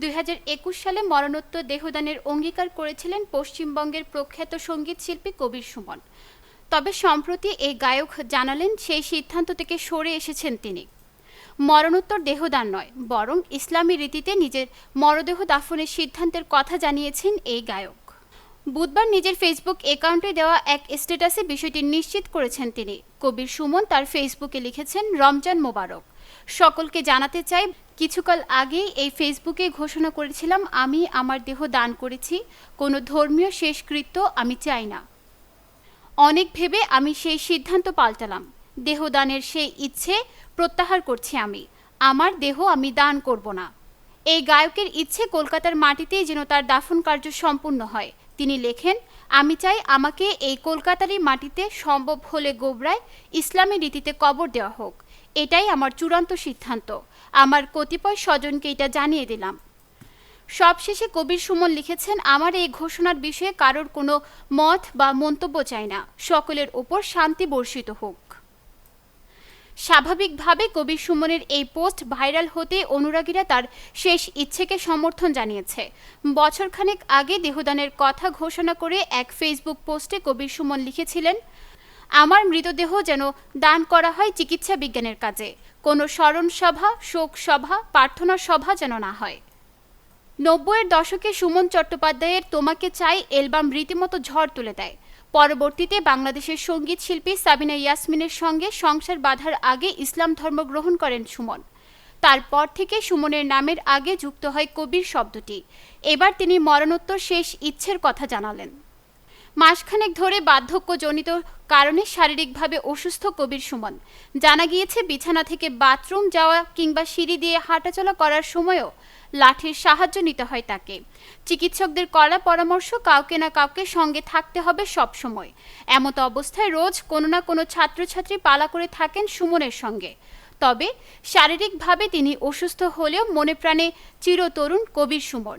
দুই হাজার একুশ সালে মরণোত্তর দেহদানের অঙ্গীকার করেছিলেন পশ্চিমবঙ্গের প্রখ্যাত সংগীত শিল্পী কবির সুমন। তবে সম্প্রতি এই গায়ক জানালেন সেই সিদ্ধান্ত থেকে সরে এসেছেন তিনি। মরণোত্তর দেহদান নয়, বরং ইসলামী রীতিতে নিজের মরদেহ দাফনের সিদ্ধান্তের কথা জানিয়েছেন এই গায়ক। বুধবার নিজের ফেসবুক অ্যাকাউন্টে দেওয়া এক স্ট্যাটাসে বিষয়টি নিশ্চিত করেছেন তিনি। কবির সুমন তার ফেসবুকে লিখেছেন, রমজান মোবারক। সকলকে জানাতে চাই কিছুকাল আগেই এই ফেসবুকে ঘোষণা করেছিলাম, আমি আমার দেহ দান করেছি, কোনো ধর্মীয় শেষকৃত্য আমি চাই না। অনেক ভেবে আমি সেই সিদ্ধান্ত পাল্টালাম। দেহদানের সেই ইচ্ছে প্রত্যাহার করছি আমি। আমার দেহ আমি দান করব না। এই গায়কের ইচ্ছে কলকাতার মাটিতেই যেন তার দাফন কার্য সম্পূর্ণ হয়। তিনি লেখেন, আমি চাই আমাকে এই কলকাতারই মাটিতে সম্ভব হলে গোবরায় ইসলামী রীতিতে কবর দেওয়া হোক। এটাই আমার চূড়ান্ত সিদ্ধান্ত। আমার কতিপয় স্বজনকে এটা জানিয়ে দিলাম। সবশেষে কবির সুমন লিখেছেন, আমার এই ঘোষণার বিষয়ে কারোর কোনো মত বা মন্তব্য চাই না। সকলের ওপর শান্তি বর্ষিত হোক। স্বাভাবিকভাবে কবির সুমনের এই পোস্ট ভাইরাল হতে অনুরাগীরা তার শেষ ইচ্ছেকে সমর্থন জানিয়েছে। বছরখানেক আগে দেহদানের কথা ঘোষণা করে এক ফেসবুক পোস্টে কবির সুমন লিখেছিলেন আমার মৃতদেহ যেন দান করা হয় চিকিৎসা বিজ্ঞানের কাজে। কোনো স্মরণ সভা, শোক সভা, প্রার্থনা সভা যেন না হয়। নব্বইয়ের দশকে সুমন চট্টোপাধ্যায়ের তোমাকে চাই অ্যালবাম রীতিমতো ঝড় তুলে দেয়। পরবর্তীতে বাংলাদেশের সংগীত শিল্পী সাবিনা ইয়াসমিনের সঙ্গে সংসার বাঁধার আগে ইসলাম ধর্ম গ্রহণ করেন সুমন। তারপর থেকে সুমনের নামের আগে যুক্ত হয় কবির শব্দটি। এবার তিনি মরণোত্তর শেষ ইচ্ছের কথা জানালেন। মাসখানেক ধরে বার্ধক্যজনিত কারণে শারীরিকভাবে অসুস্থ কবির সুমন। জানা গিয়েছে, বিছানা থেকে বাথরুম যাওয়া কিংবা সিঁড়ি দিয়ে হাঁটাচলা করার সময়ও লাঠির সাহায্য নিতে হয় তাকে। চিকিৎসকদের করা পরামর্শ, কাউকে না কাউকে সঙ্গে থাকতে হবে সব সময় এমত অবস্থায় রোজ কোনো না কোনো ছাত্রছাত্রী পালা করে থাকেন সুমনের সঙ্গে। তবে শারীরিকভাবে তিনি অসুস্থ হলেও মনে প্রাণে চিরতরুণ কবির সুমন।